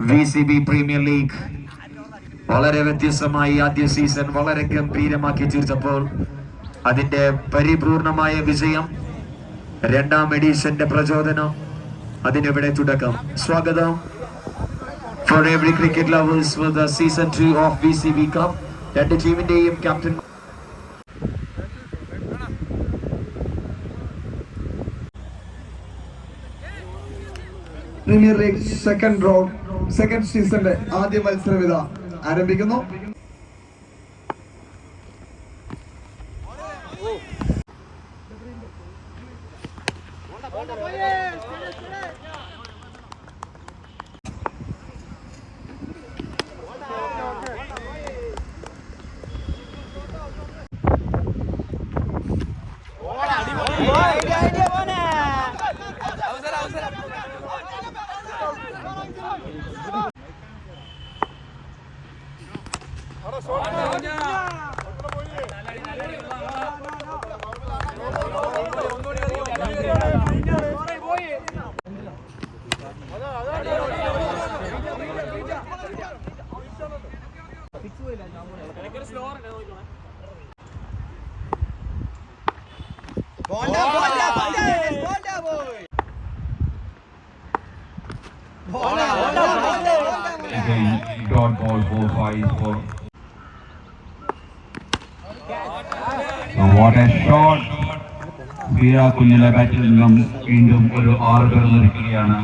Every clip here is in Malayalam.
V C B premier league വളരെ വ്യത്യസ്തമായി ആദ്യ സീസൺ വളരെ ഗംഭീരമാക്കി തീർച്ചപ്പോൾ അതിന്റെ പരിപൂർണമായ വിജയം രണ്ടാം എഡീഷന്റെ പ്രചോദനം അതിനിവിടെ തുടക്കം. സ്വാഗതം. For every cricket lovers for the season two of B C B cup രണ്ട് ടീമിന്റെയും captain premier league second round second സീസണിന്റെ ആദ്യ മത്സരം ഇതാ ആരംഭിക്കുന്നു. ബോൾഡാ ബോൾഡാ ബോൾഡാ ബോയ് ബോൾഡാ ബോൾഡാ ബോൾഡാ again dot ball 4 5 4 what a shot Veera കുഞ്ഞിലെ ബാറ്റിൽ നിന്നും വീണ്ടും ഒരു ആറ് പേർ ലഭിക്കുകയാണ്.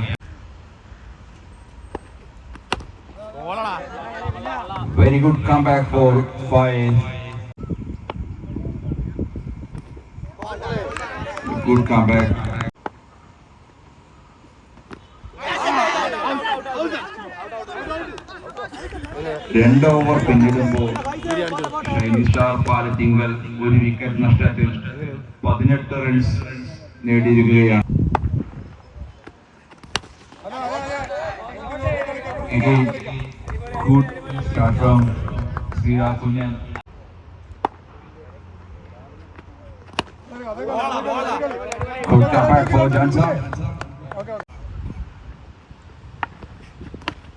Very good come back four five good come back രണ്ട് ഓവർ പിന്നിടുമ്പോൾ സ്റ്റാർ പാലത്തിങ്കൽ ഒരു വിക്കറ്റ് നഷ്ടത്തിൽ പതിനെട്ട് റൺസ് നേടിയിരിക്കുകയാണ് Again, good start from Sriya Kunjan. Good comeback for Johnson.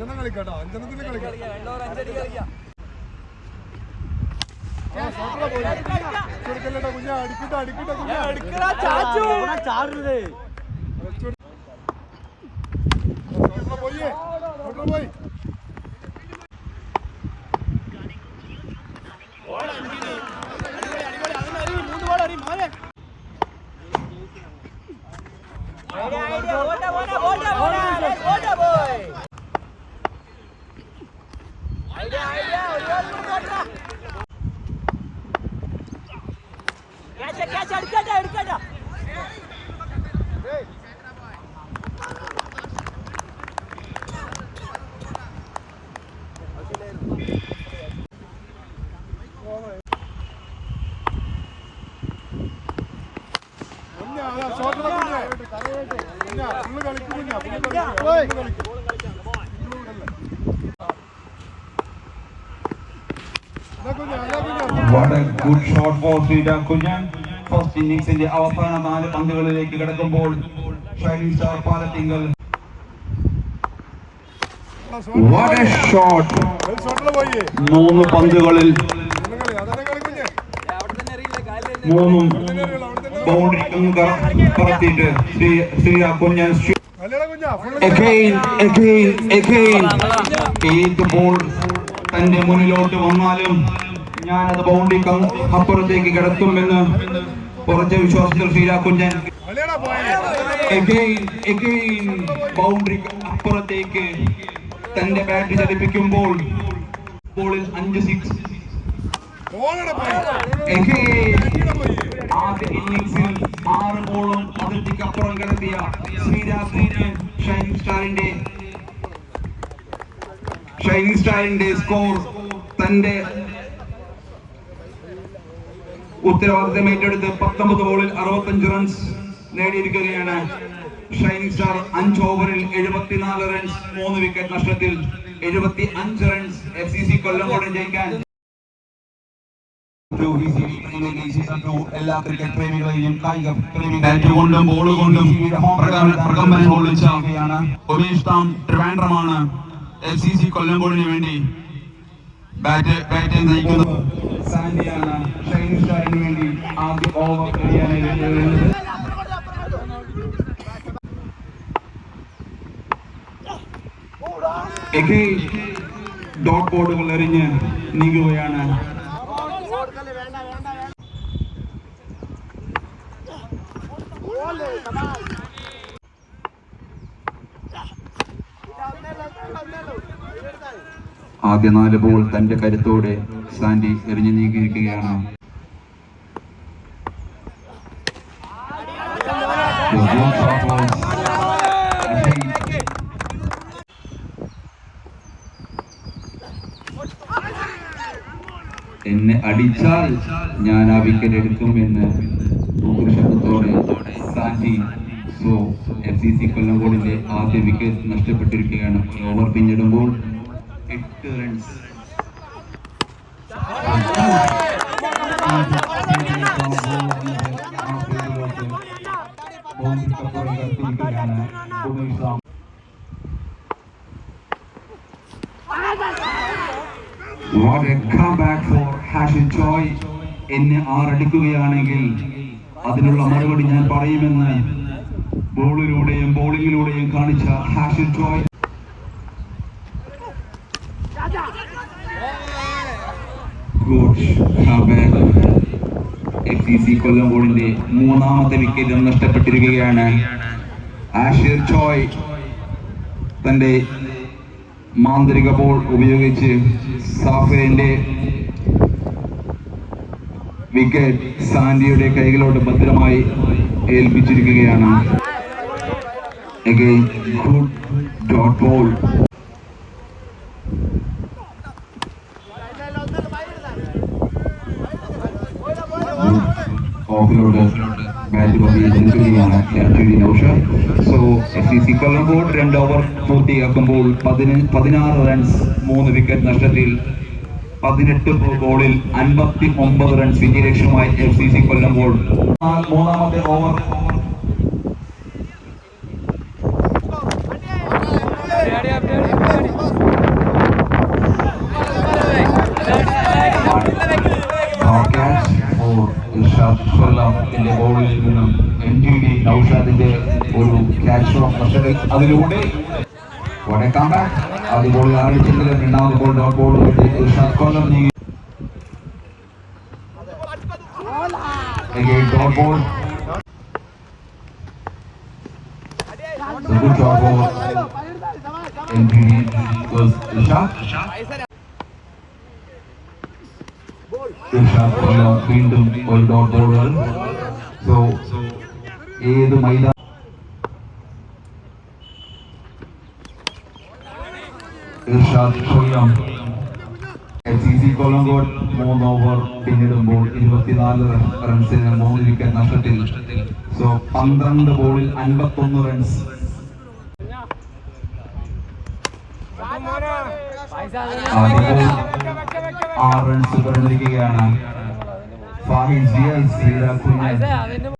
അഞ്ചെണ്ണം കളിക്കാട്ടോ അഞ്ചെണ്ണത്തിന് കളിക്കാം കുഞ്ഞ അടിക്കട്ടെ അടിക്കട്ടെ കുഞ്ഞ. ചാടുന്നത് പോയി. പോയി എടുക്കട്ടെ എടുക്കട്ടെ കുഞ്ഞ അതാ ഷോട്ടിലെ കുഞ്ഞ കുഞ്ഞ ഫുള്ള് കളിക്കും കുഞ്ഞ ഫുള്ള് കളിക്കും ഫുള്ള് കളിക്കും അതാ കുഞ്ഞ അതാ കുഞ്ഞ What a good shot for Sriya Kunjan. First ഇന്നിംഗ്സിന്റെ അവസാന നാല് പന്തുകളിലേക്ക് കടക്കുമ്പോൾ shiny star Palathinkal What a shot! മൂന്ന് പന്തുകളിൽ മൂന്നും ബൗണ്ടറിക്കും പറത്തിയിട്ട് Sri- Sri Kunjan again, again, again. ഏത് ബോൾ തന്റെ മുന്നിലോട്ട് വന്നാലും ഞാനത് ബൗണ്ടറിക്ക് അപ്പുറത്തേക്ക് കിടത്തുമെന്ന് ഉറച്ച വിശ്വാസത്തിൽ ശ്രീരാ കുഞ്ഞൻ കളിയുടെ പോയി again, again, ബൗണ്ടറിക്ക് അപ്പുറത്തേക്ക് തന്റെ ബാറ്റ് ചലിപ്പിക്കുമ്പോൾ ബോളിൽ അഞ്ച് സിക്സ് ബോളയുടെ ആദ്യ ഇന്നിംഗ്സിൽ ആറ് ബോളും അതിർത്തിക്ക് അപ്പുറം കിടത്തിയ സ്റ്റാറിന്റെ ഷൈനിങ് സ്റ്റാറിന്റെ സ്കോർ തന്റെ ഉത്തരവാദിത്തം ഏറ്റെടുത്ത് പത്തൊമ്പത് ബോളിൽ അറുപത്തഞ്ച് റൺസ് നേടിയിരിക്കുകയാണ്. ഷൈനിങ് സ്റ്റാർ അഞ്ച് ഓവറിൽ എഴുപത്തിനാല് റൺസ് മൂന്ന് വിക്കറ്റ് നഷ്ടത്തിൽ എഴുപത്തി അഞ്ച് runs F C C Kollam ജയിക്കാൻ. എല്ലാ ക്രിക്കറ്റ് പ്രേമികളെയും കായിക ബാറ്റ് കൊണ്ടും ബോൾ കൊണ്ടും പ്രകമ്പനം കൊള്ളിച്ച ഉമേഷ് താം ട്രിവാൻഡ്രമാണ്. എഫ് സി സി കൊല്ലംകോടിന് വേണ്ടി ബാറ്റ് ബാറ്റ് നയിക്കുന്നത്. സാൻഡിയാണ് ഷൈൻ സ്റ്റാറിന് വേണ്ടി ആദ്യ ഓവർ എറിയാനായി വരുന്നത്. എഗെയിൻ ഡോട്ട് ബോർഡുകൾ എറിഞ്ഞ് നീങ്ങുകയാണ്. ആദ്യ നാല് ബോൾ തന്റെ കരുത്തോടെ സാൻഡി എറിഞ്ഞു നീക്കിയിരിക്കുകയാണ്. എന്നെ അടിച്ചാൽ ഞാൻ ആ വിക്കറ്റ് എടുക്കും എന്ന് ശബ്ദത്തോടെ Sandy so F C C കൊല്ലംകോടിന്റെ ആദ്യ വിക്കറ്റ് നഷ്ടപ്പെട്ടിരിക്കുകയാണ് ഓവർ പിന്നിടുമ്പോൾ എട്ട് റൺസ്. എന്നെ ആറടിക്കുകയാണെങ്കിൽ അതിനുള്ള മറുപടി ഞാൻ പറയുമെന്ന് ബോളിലൂടെയും ബോളിങ്ങിലൂടെയും കാണിച്ച ഹാഷിൻ ചോയ് good comeback F C C Kollam ബോളിന്റെ മൂന്നാമത്തെ വിക്കറ്റ് നഷ്ടപ്പെട്ടിരിക്കുകയാണ് ആഷിർ ചോയ് തന്റെ മാന്ത്രിക ബോൾ ഉപയോഗിച്ച് സാഫിറിന്റെ വിക്കറ്റ് സാൻഡിയുടെ കൈകളോട് ഭദ്രമായി ഏൽപ്പിച്ചിരിക്കുകയാണ് Again, good dot ball. ഓഫിലോട്ട് ബാറ്റ് പതി നിൽക്കുകയാണ് captain Naushad so F C C Kollankode രണ്ട് ഓവർ പൂർത്തിയാക്കുമ്പോൾ പതിന പതിനാറ് റൺസ് മൂന്ന് വിക്കറ്റ് നഷ്ടത്തിൽ പതിനെട്ട് ബോളിൽ അൻപത്തി ഒമ്പത് റൺസ് വിജയലക്ഷ്യമായി എഫ് സി സി കൊല്ലംകോട് മൂന്നാമത്തെ ഓവർ catch for ഇർഷാദ് കൊല്ലത്തിന്റെ ബോളിൽ നിന്നും എം ടി ഡി നൌഷാദിന്റെ ഒരു ക്യാച്ച് ഫ്രോം നഷ്ടത്തിൽ അതിലൂടെ What a comeback. ആദ്യ ബോളിൽ ആരംഭിച്ചെങ്കിലും രണ്ടാമത് ball dot ball Irshad Kollam നീങ്ങി Again, dot ball. The good job for MTD was Irshad. Irshad കൊല്ലം വീണ്ടും ഒരു ഡോട്ട് ബോളുകൾ സോ ഏത് മൈതാനം കൊല്ലംകോട് മൂന്ന് ഓവർ പിന്നിടുമ്പോൾ ഇരുപത്തിനാല് റൺസിന് മൂന്ന് വിക്കറ്റ് നഷ്ടത്തിൽ. സോ പന്ത്രണ്ട് ബോളിൽ അൻപത്തൊന്ന് റൺസ് ആറ് റൺസ് പറഞ്ഞിരിക്കുകയാണ് ഫാഹിൻ ജിയൽ ശ്രീരാഖുവിനെ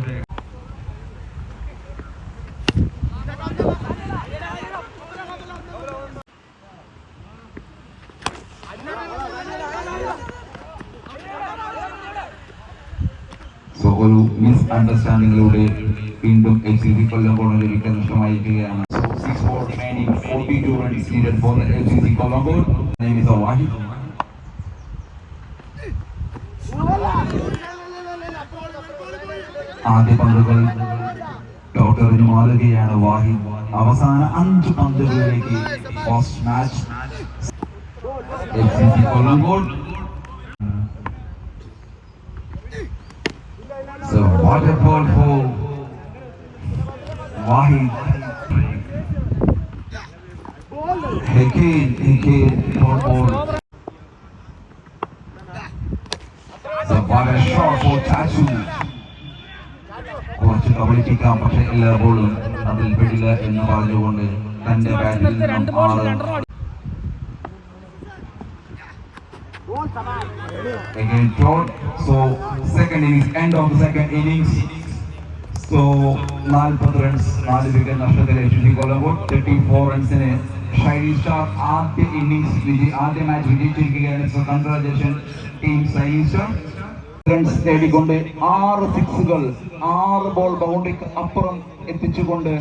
അണ്ടർസ്റ്റാൻഡിങ്ങിലൂടെ വീണ്ടും H C C Kollam wicket നഷ്ടമായിരിക്കുകയാണ് Kollam ആദ്യ പന്തുകൾ ഡോക്ടറിന് മാറുകയാണ് വാഹി. അവസാന അഞ്ച് പന്തുകളിലേക്ക് first match F C Kollankode So Wahid. Again, again, for ball. So what a shot for Tachu. കുറച്ച് കബളിപ്പിക്കാം പക്ഷെ എല്ലാ ബോളും അതിൽ പെടില്ല എന്ന് പറഞ്ഞുകൊണ്ട് തന്റെ ബാറ്റിൽ നിന്നും ആറ് again Todd. So second innings, end of the second innings. So നാൽപ്പത് റൺസ് നാല് വിക്കറ്റ് നഷ്ടത്തിലെ ശുചി കൊല്ലമ്പോൾ തേർട്ടി ഫോർ റൺസിന് ഷൈനി സ്റ്റാർ ആദ്യ ഇന്നിംഗ്സ് വിജയി ആദ്യ match വിജയിച്ചിരിക്കുകയാണ്. So congratulation team shiny star runs നേടിക്കൊണ്ട് ആറ് സിക്സുകൾ ആറ് ബോൾ ബൗണ്ടറിക്ക് അപ്പുറം എത്തിച്ചുകൊണ്ട്